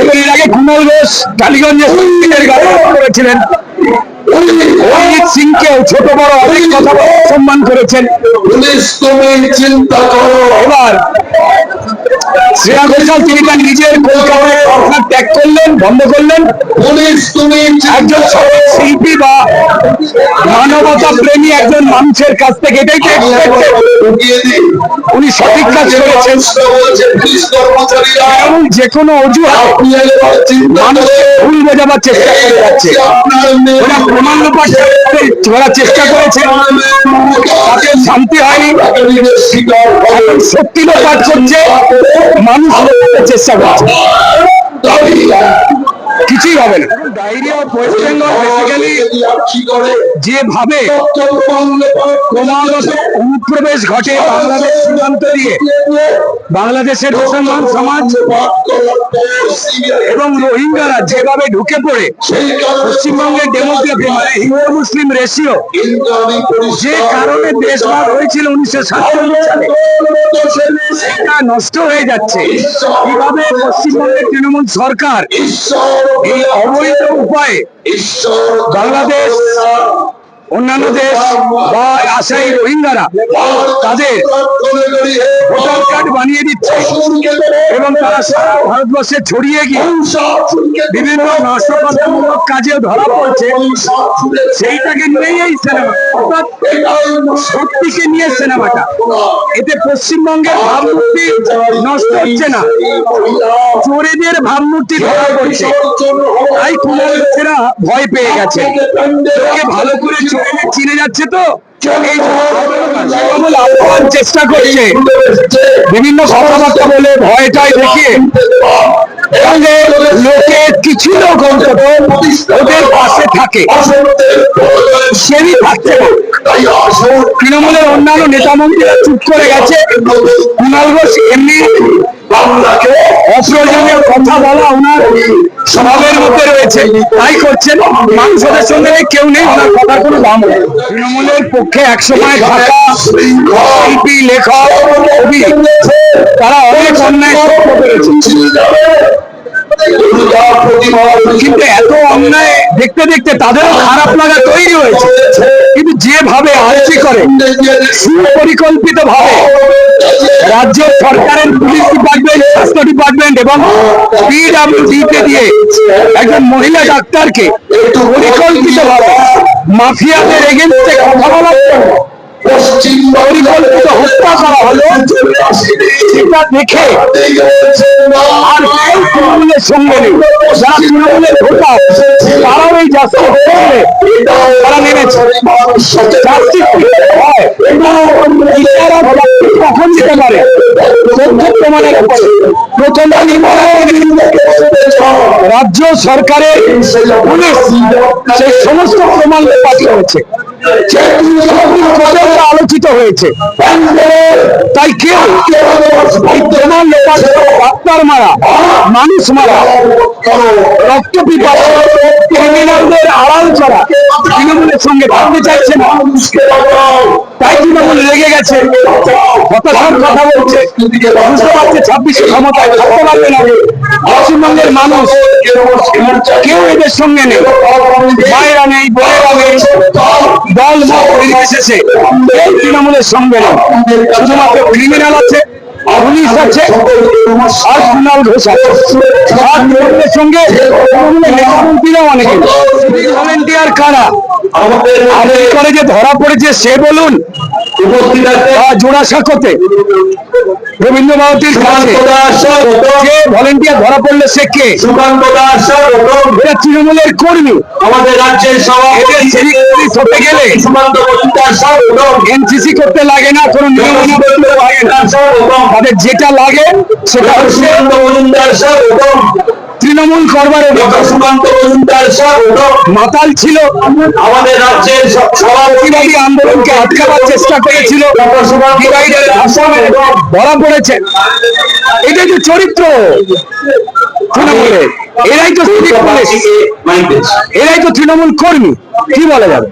এবং এর আগে কুমল ঘোষ টালিগঞ্জে সত্যিকারের গাড়ি করেছিলেন। অরিজিৎ সিংকেও ছোট বড় অনেক কথা সম্মান করেছেন। পুলিশ তুমি চিন্তা করো। এবার শ্রেয়া ঘোষাল তিনি তার নিজের কলকাতায় অর্থাৎ ত্যাগ করলেন বন্ধ করলেন। পুলিশ তুমি একজন শিল্পী বা মানবতা প্রেমী একজন মানুষের কাছ থেকে এটাই তো উনি সঠিক কাজ করেছেন। এবং যে কোনো অজুহাত মানুষকে ভুল বোঝাবার চেষ্টা করে যাচ্ছে। আপনার ওরা প্রমাণ লোপাট চেষ্টা করেছে। তাতে শান্তি হয়নি। সত্যি লোপাট করছে। মানুষ চেষ্টা করছে। যেভাবে অনুপ্রবেশ ঘটে বাংলাদেশের মুসলমান সমাজ এবং রোহিঙ্গারা যেভাবে ঢুকে পড়ে, পশ্চিমবঙ্গের ডেমোগ্রাফি হিন্দু মুসলিম রেশিও, যে কারণে দেশভাগ হয়েছিল উনিশশো সাতচল্লিশ সালে, সেটা নষ্ট হয়ে যাচ্ছে। কীভাবে পশ্চিমবঙ্গের তৃণমূল সরকার অবৈধ উপায়ে। বাংলাদেশ অন্যান্য দেশ বা আসাই রোহিঙ্গারা তাদের ভোটার কার্ড বানিয়ে দিচ্ছে এবং তারা সারা ভারতবর্ষে ছড়িয়ে গিয়ে বিভিন্ন নাশকতামূলক কাজেও ধরা পড়ছে। সেইটাকে নিয়েই এই সিনেমা। অর্থাৎ সত্যিকে নিয়ে সিনেমাটা। এতে পশ্চিমবঙ্গের ভাবমূর্তি নষ্ট হচ্ছে না। চোরেদের ভাবমূর্তি ধরা পড়ছে। তাই কুমার লোকেরা ভয় পেয়ে গেছে। ভালো করে চিনে যাচ্ছে তো? চেষ্টা করছে। বিভিন্ন কথাবার্তা বলে ভয়টাই দেখিয়ে। লোকে কিছু লোক অন্তত ওদের পাশে থাকে। সেরই থাকছে। তৃণমূলের অন্যান্য নেতা মন্ত্রীরা চুপ করে গেছে। কুণাল ঘোষ এমনি অপ্রয়োজনীয় কথা বলা ওনার স্বভাবের মধ্যে রয়েছে। তাই করছেন। মানুষদের সঙ্গে কেউ নেই, ওনার কথার কোনো দাম নেই। তৃণমূলের পক্ষে একসময় থাকা শিল্পী, লেখক তারা অনেক অন্যায় করেছে। কিন্তু এত অন্যায় দেখতে দেখতে তাদেরও খারাপ লাগা তৈরি হয়েছে। কিন্তু যেভাবে আর্জি করে সুপরিকল্পিত ভাবে রাজ্য সরকারের পুলিশ ডিপার্টমেন্ট, স্বাস্থ্য ডিপার্টমেন্ট এবং পিডাব্লিউডি কে দিয়ে একজন মহিলা ডাক্তারকে পরিকল্পিত ভাবে মাফিয়াদের এগেনস্টে কথা বলার জন্য পরিকল্পিত হত্যা করা হলো? সেটা দেখে আর কেউ তৃণমূলের সঙ্গে নেই। যারা তৃণমূলের ভোটার তারাও এই জাস্টিস তারা নেমেছে। হয় কখন দিতে পারে। প্রমাণের প্রথম রাজ্য সরকারের পুলিশ সেই সমস্ত প্রমাণ পর্যন্ত আলোচিত হয়েছে। তাই কেউ আত্মার মারা, মানুষ মারা রক্ত পিপাস ক্রিমিনালদের আড়াল ছাড়া তৃণমূলের সঙ্গে থাকতে চাইছে না। তাই তৃণমূল লেগে গেছে? হতাশার কথা বলছে? বুঝতে পারছে ছাব্বিশে ক্ষমতায় থাকতে পারবে না পশ্চিমবঙ্গের মানুষ কেউ এদের সঙ্গে নেই। মায়েরা নেই বোনেরা নেই। দল মত নির্বিশেষে কেউ তৃণমূলের সঙ্গে নেই শুধুমাত্র ক্রিমিনাল আছে পুলিশ আছে আর কুণাল ঘোষ আছে। আর তৃণমূলের সঙ্গে তৃণমূলের নেতামন্ত্রীরাও অনেকে। ভলেন্টিয়ার কারা? করে যে ধরা পড়েছে সে বলুন। বা জোড়াসাঁকোতে রবীন্দ্র ভারতীর কাছে। যে ভলেন্টিয়ার ধরা পড়লে সে কে? সুকান্ত তৃণমূলের কর্মী। আমাদের রাজ্যের সভাপতি সিভিক পুলিশ হতে গেলে। সুকান্ত মজুমদার সহ এনসিসি করতে লাগে না কোনো নিয়ম করতে লাগে না। তাদের যেটা লাগে সেটা হচ্ছে তৃণমূল করবার সুকান্ত মজুমদার মাতাল ছিল। আমাদের রাজ্যের সভাপতিবাদী আন্দোলনকে আটকাবার চেষ্টা করেছিল। ধরা পড়েছে। এটাই তো চরিত্র। এরাই তো এরাই তো তৃণমূল কর্মী। কি বলা যাবে?